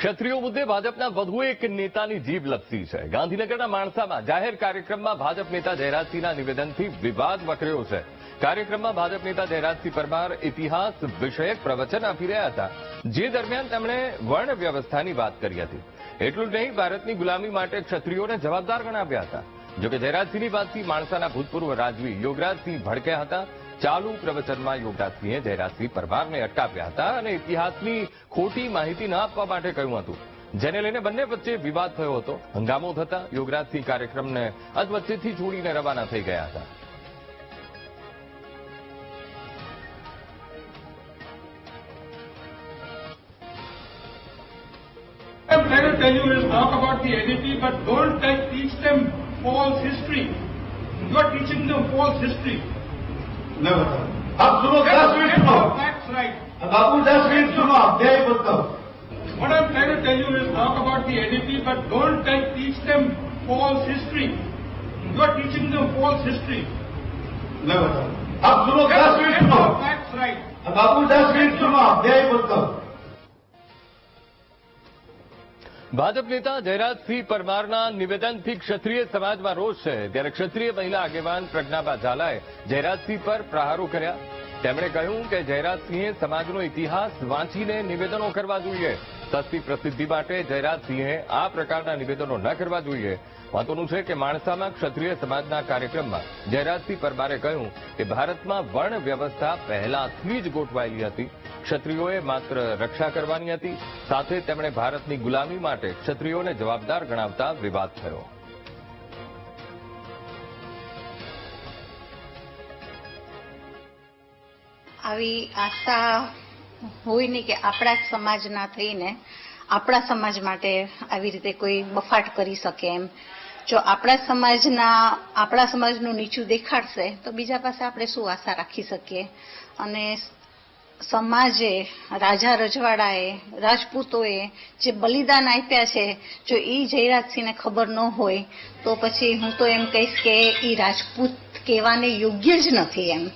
ક્ષત્રિયો મુદ્દે ભાજપના વધુ એક નેતાની જીભ લપસી છે. ગાંધીનગરના માણસામાં જાહેર કાર્યક્રમમાં ભાજપ નેતા જયરાજસિંહના નિવેદનથી વિવાદ વકર્યો છે. કાર્યક્રમમાં ભાજપ નેતા જયરાજસિંહ પરમાર ઇતિહાસ, વિષયક પ્રવચન આપી રહ્યા હતા. જે દરમિયાન તેમણે વર્ણ વ્યવસ્થાની વાત કરી હતી. એટલું જ નહીં, ભારતની ગુલામી માટે ક્ષત્રિયોને જવાબદાર ગણાવ્યા હતા. જોકે જયરાજસિંહની વાતથી માણસાના ભૂતપૂર્વ રાજવી યોગરાજસિંહ ભડક્યા હતા. ચાલુ પ્રવચનમાં યોગરાજસિંહે જયરાજસિંહ પરમારને અટકાવ્યા હતા અને ઇતિહાસની ખોટી માહિતી ન આપવા માટે કહ્યું હતું જેને લઈને બંને વચ્ચે વિવાદ થયો હતો હંગામો થતા યોગરાજસિંહ કાર્યક્રમને અધવચ્ચેથી છોડીને રવાના થઈ ગયા હતા I'm trying to tell you is talk about the NEP, but don't teach them false history. You are teaching them false history. मैं बताऊं अब सुनो Get दस मिनट get सुनो your facts right. बाबू दस मिनट सुनो आप यही बोलता हूँ What I'm trying to tell you is talk about the NEP, but don't tell- teach them false history. You are teaching them false history. मैं बताऊं अब सुनो Get दस मिनट get सुनो your facts right. बाबू दस मिनट सुनो आप यही बोलता ભાજપ નેતા જયરાજસિંહ પરમારના નિવેદનથી ક્ષત્રિય સમાજમાં રોષ છે. ત્યારે ક્ષત્રિય મહિલા આગેવાન પ્રજ્ઞાબા ઝાલાએ જયરાજસિંહ પર પ્રહારો કર્યા. તેમણે કહ્યું કે જયરાજસિંહે સમાજનો ઇતિહાસ વાંચીને નિવેદનો કરવા જોઈએ. સસ્તી પ્રસિદ્ધિ માટે જયરાજસિંહે આ પ્રકારના નિવેદનો ન કરવા જોઈએ. મહત્વનું છે કે માણસામાં ક્ષત્રિય સમાજના કાર્યક્રમમાં જયરાજસિંહ પરમારે કહ્યું કે ભારતમાં વર્ણ વ્યવસ્થા પહેલાથી જ ગોઠવાયેલી હતી. ક્ષત્રિયોએ માત્ર રક્ષા કરવાની હતી, સાથે તેમણે ભારતની ગુલામી માટે ક્ષત્રિયોને જવાબદાર ગણાવતા વિવાદ થયો આવી આશા હોય નહીં કે આપણા જ સમાજના થઈને આપણા સમાજ માટે આવી રીતે કોઈ બફાટ કરી શકે એમ. જો આપણા સમાજના, આપણા સમાજનું નીચું દેખાડશે, તો બીજા પાસે આપણે શું આશા રાખી શકીએ? અને સમાજે, રાજા રજવાડાએ, રાજપૂતોએ જે બલિદાન આપ્યા છે, જો એ જયરાજસિંહને ખબર ન હોય, તો પછી હું તો એમ કહીશ કે એ રાજપૂત કહેવાને યોગ્ય જ નથી એમ.